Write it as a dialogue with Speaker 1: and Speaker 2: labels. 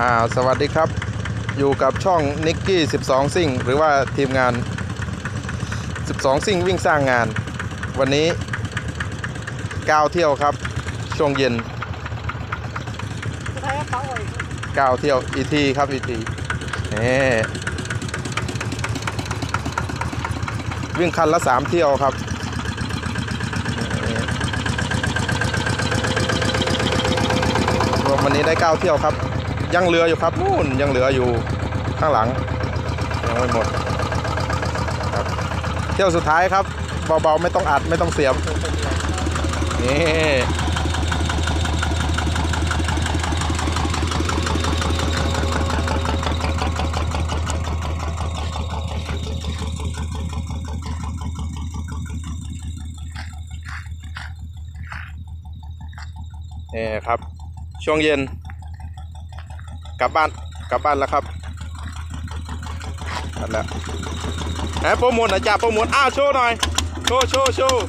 Speaker 1: อ่าสวัสดีครับ อยู่กับช่องนิกกี้ 12 ซิ่ง หรือว่าทีมงาน 12 ซิ่งวิ่งสร้างงาน วันนี้ก้าวเที่ยวครับ ช่วงเย็น
Speaker 2: เก้า
Speaker 1: วเที่ยวอีทีครับอีทีนี่วิ่งคันละ 3 เที่ยวครับรวมวันนี้ได้ 9 เที่ยวครับ ยังเหลืออยู่ครับนู่นยังเหลืออยู่ข้างหลังยังไม่หมดครับเที่ยวสุดท้ายครับเบาๆไม่ต้องอัดไม่ต้องเสียบนี่นี่ครับช่วงเย็น กลับบ้านกลับบ้านแล้วครับนั่นแหละแหมโปรโมทนะจ้าโปรโมทอ้าวโชว์หน่อย โชว์โชว์โชว์